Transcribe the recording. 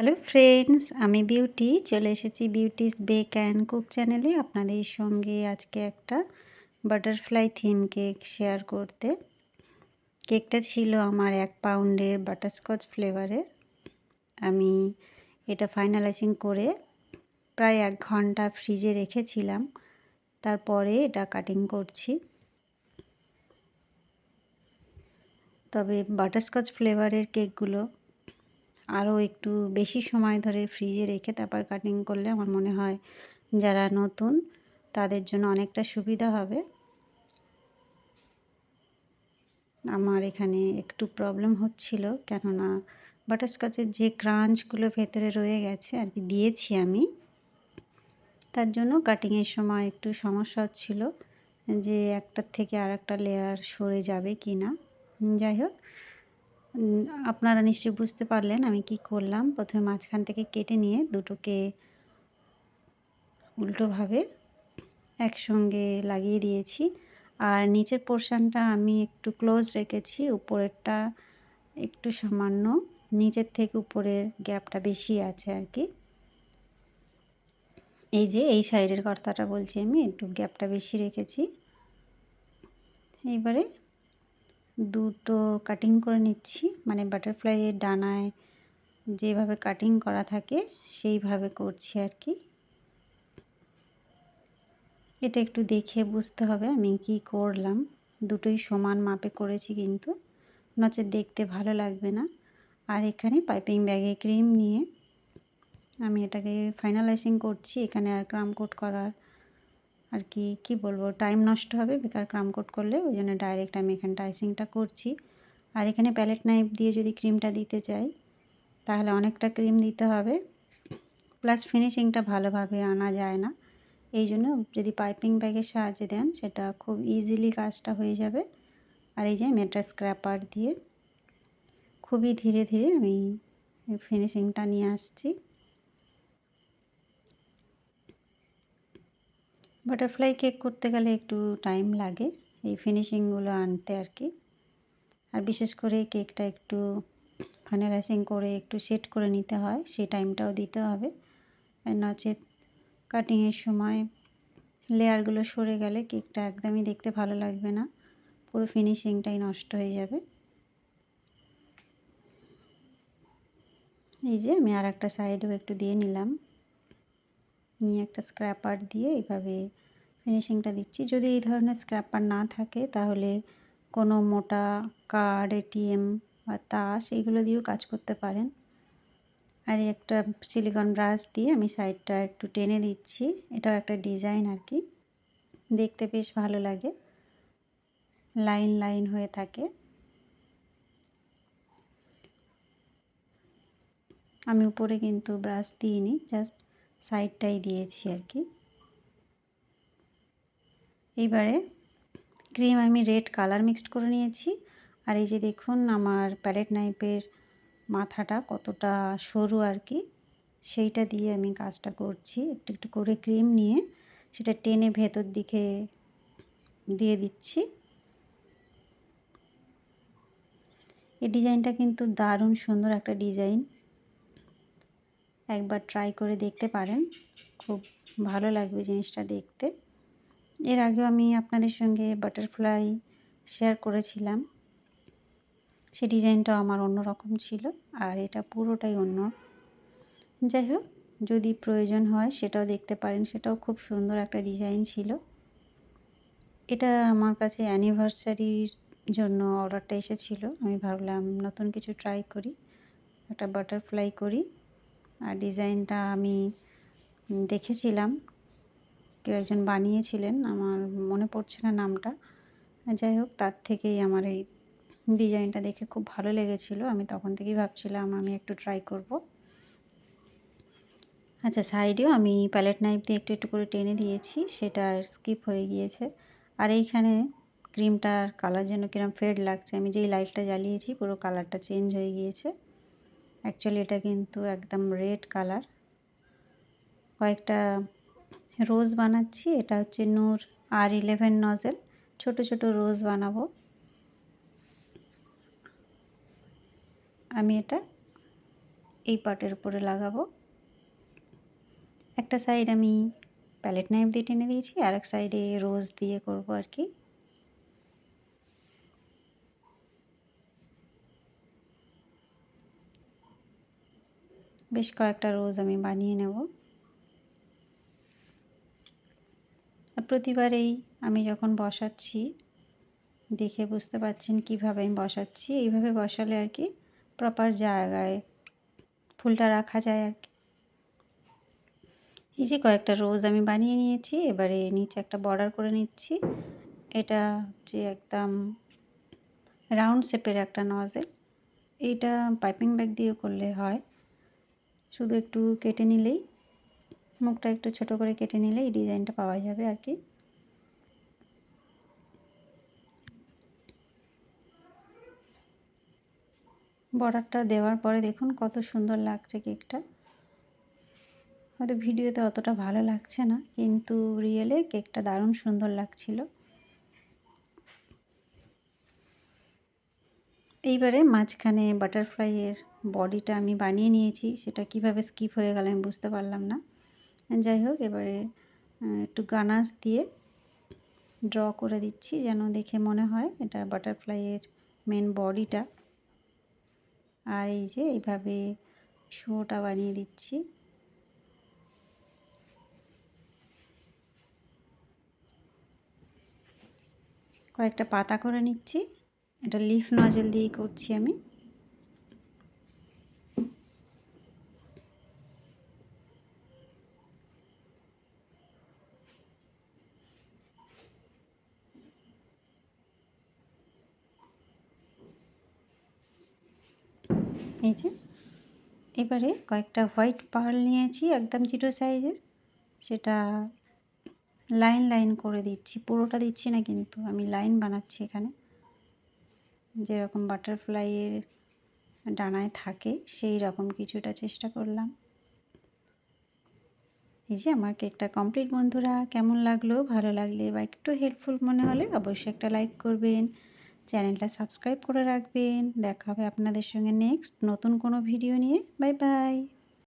Hello friends, আমি beauty. চলে এসেছি বিউটিস বেক অ্যান্ড কুক চ্যানেলে আপনাদের সঙ্গে আজকে একটা বাটারফ্লাই থিম কেক শেয়ার করতে। কেকটা ছিল আমার এক পাউন্ডের বাটারস্কচ ফ্লেভারের। আমি এটা ফাইনালাইজিং করে প্রায় এক ঘণ্টা ফ্রিজে রেখেছিলাম। তারপরে এটা কাটিং করছি। তবে বাটারস্কচ ফ্লেভারের কেকগুলো আরও একটু বেশি সময় ধরে ফ্রিজে রেখে তারপর কাটিং করলে আমার মনে হয় যারা নতুন, তাদের জন্য অনেকটা সুবিধা হবে। আমার এখানে একটু প্রবলেম হচ্ছিল, কেননা বাটারস্কচের যে ক্রাঞ্চগুলো ভেতরে রয়ে গেছে আর কি দিয়েছি আমি, তার জন্য কাটিংয়ের সময় একটু সমস্যা হচ্ছিল যে একটার থেকে আর একটা লেয়ার সরে যাবে কি না যাই হোক আপনারা নিশ্চয়ই বুঝতে পারলেন আমি কি করলাম। প্রথমে মাঝখান থেকে কেটে নিয়ে দুটোকে উল্টোভাবে একসঙ্গে লাগিয়ে দিয়েছি। আর নিচের পোর্শানটা আমি একটু ক্লোজ রেখেছি, উপরেরটা একটু সামান্য, নিচের থেকে উপরের গ্যাপটা বেশি আছে আর কি। এই যে এই সাইডের কথাটা বলছি আমি, একটু গ্যাপটা বেশি রেখেছি। এইবারে দুটো কাটিং করে নিচ্ছি। মানে বাটারফ্লাইয়ের ডানায় যেভাবে কাটিং করা থাকে, সেইভাবে করছি আর কি। এটা একটু দেখে বুঝতে হবে আমি কি করলাম। দুটোই সমান মাপে করেছি কিন্তু। নচে দেখতে ভালো লাগবে না। আর এখানে পাইপিং ব্যাগে ক্রিম নিয়ে আমি এটাকে ফাইনালাইজিং করছি। এখানে আর ক্রাম কোট করার আর কি কি বলব টাইম নষ্ট হবে, বেকার ক্রাম কোট করলে, ওই জন্য ডাইরেক্ট আমি এখানটা আইসিংটা করছি। আর এখানে প্যালেট নাইফ দিয়ে যদি ক্রিমটা দিতে চাই, তাহলে অনেকটা ক্রিম দিতে হবে। প্লাস ফিনিশিংটা ভালোভাবে আনা যায় না। এই জন্য যদি পাইপিং ব্যাগের সাহায্যে দেন, সেটা খুব ইজিলি কাজটা হয়ে যাবে। আর এই যে মেটা স্ক্র্যাপার দিয়ে, খুবই ধীরে ধীরে আমি ফিনিশিংটা নিয়ে আসছি। বাটারফ্লাই কেক করতে গেলে একটু টাইম লাগে, এই ফিনিশিংগুলো আনতে আর কি। আর বিশেষ করে কেকটা একটু ফাইনালাইজিং করে একটু সেট করে নিতে হয়, সেই টাইমটাও দিতে হবে। নচেত কাটিংয়ের সময় লেয়ারগুলো সরে গেলে কেকটা একদমই দেখতে ভালো লাগবে না, পুরো ফিনিশিংটাই নষ্ট হয়ে যাবে। এই যে আমি আর একটা সাইডেও একটু দিয়ে নিলাম। নিয়ে একটা স্ক্র্যাপার দিয়ে এইভাবে ফিনিশিংটা দিচ্ছি। যদি এই ধরনের স্ক্র্যাপার না থাকে, তাহলে কোনো মোটা কার্ড এটিএম বা তাস এইগুলো দিয়েও কাজ করতে পারেন। আর একটা সিলিকন ব্রাশ দিয়ে আমি সাইডটা একটু টেনে দিচ্ছি। এটাও একটা ডিজাইন আর কি দেখতে বেশ ভালো লাগে। লাইন লাইন হয়ে থাকে। আমি উপরে কিন্তু ব্রাশ দিইনি জাস্ট সাইডটাই দিয়েছি আর কি। এইবারে ক্রিম আমি রেড কালার মিক্সড করে নিয়েছি। আর এই যে দেখুন আমার প্যালেট নাইফের মাথাটা কতটা সরু আর কি, সেইটা দিয়ে আমি কাজটা করছি। একটু একটু করে ক্রিম নিয়ে সেটা টেনে ভেতর দিকে দিয়ে দিচ্ছি। এই ডিজাইনটা কিন্তু দারুণ সুন্দর একটা ডিজাইন। একবার ট্রাই করে দেখতে পারেন। খুব ভালো লাগবে জিনিসটা দেখতে। এর আগেও আমি আপনাদের সঙ্গে বাটারফ্লাই শেয়ার করেছিলাম। সে ডিজাইনটাও আমার অন্য রকম ছিল আর এটা পুরোটাই অন্য। যাই হোক, যদি প্রয়োজন হয় সেটাও দেখতে পারেন। সেটাও খুব সুন্দর একটা ডিজাইন ছিল। এটা আমার কাছে অ্যানিভার্সারির জন্য অর্ডারটা এসেছিল। আমি ভাবলাম নতুন কিছু ট্রাই করি, একটা বাটারফ্লাই করি। আর ডিজাইনটা আমি দেখেছিলাম। কেউ একজন বানিয়েছিলেন, আমার মনে পড়ছে না নামটা। যাই হোক, তার থেকেই আমার এই ডিজাইনটা দেখে খুব ভালো লেগেছিলো। আমি তখন থেকেই ভাবছিলাম আমি একটু ট্রাই করব। আচ্ছা সাইডেও আমি প্যালেট নাইফ দিয়ে একটু একটু করে টেনে দিয়েছি, সেটা স্কিপ হয়ে গিয়েছে। আর এইখানে ক্রিমটার কালার যেন কিরম ফেড লাগছে, আমি যেই লাইটটা জ্বালিয়েছি, পুরো কালারটা চেঞ্জ হয়ে গিয়েছে। অ্যাকচুয়ালি এটা কিন্তু একদম রেড কালার কয়েকটা রোজ বানাচ্ছি। এটা হচ্ছে নূর আর ইলেভেন নজেল ছোট ছোট রোজ বানাবো। আমি এটা এই পাটের উপরে লাগাবো। একটা সাইড আমি প্যালেট নাইফ দিয়ে টেনে দিয়েছি। আর এক সাইডে রোজ দিয়ে করব আর কি। বেশ কয়েকটা রোজ আমি বানিয়ে নেব। প্রতিবারেই আমি যখন বসাচ্ছি, দেখে বুঝতে পারছেন কীভাবে আমি বসাচ্ছি। এইভাবে বসালে আর কি প্রপার জায়গায় ফুলটা রাখা যায় আর কি। এই যে কয়েকটা রোজ আমি বানিয়ে নিয়েছি, এবারে নিচে একটা বর্ডার করে নিচ্ছি। এটা হচ্ছে একদম রাউন্ড শেপের একটা নজেল এইটা পাইপিং ব্যাগ দিয়ে করলে হয়। শুধু একটু কেটে নিলেই, মুখটা একটু ছোট করে কেটে নিলেই এই ডিজাইনটা পাওয়া যাবে আর কি। বর্ডারটা দেওয়ার পরে দেখুন কত সুন্দর লাগছে কেকটা। হয়তো ভিডিওতে অতটা ভালো লাগছে না, কিন্তু রিয়েলে কেকটা দারুণ সুন্দর লাগছিল। এইবারে মাঝখানে বাটারফ্লাইয়ের বডিটা আমি বানিয়ে নিয়েছি, সেটা কীভাবে স্কিপ হয়ে গেল আমি বুঝতে পারলাম না। যাই হোক, এবারে একটু গানাস দিয়ে ড্র করে দিচ্ছি যেন দেখে মনে হয় এটা বাটারফ্লাইয়ের মেন বডিটা। আর এই যে এইভাবে শোটা বানিয়ে দিচ্ছি। কয়েকটা পাতা করে নিচ্ছি। এটা লিফ নজল দিয়েই করছি আমি। এই যে, এবারে কয়েকটা হোয়াইট পার্ল নিয়েছি, একদম জিরো সাইজের সেটা লাইন লাইন করে দিচ্ছি, পুরোটা দিচ্ছি না কিন্তু, আমি লাইন বানাচ্ছি এখানে। যেরকম বাটারফ্লাইয়ের ডানায় থাকে, সেই রকম কিছুটা চেষ্টা করলাম। এই যে আমার কেকটা কমপ্লিট বন্ধুরা, কেমন লাগল? ভালো লাগলে বা একটু হেল্পফুল মনে হলে অবশ্যই একটা লাইক করবেন। চ্যানেলটা সাবস্ক্রাইব করে রাখবেন। দেখা হবে আপনাদের সঙ্গে নেক্সট নতুন কোনো ভিডিও নিয়ে। Bye bye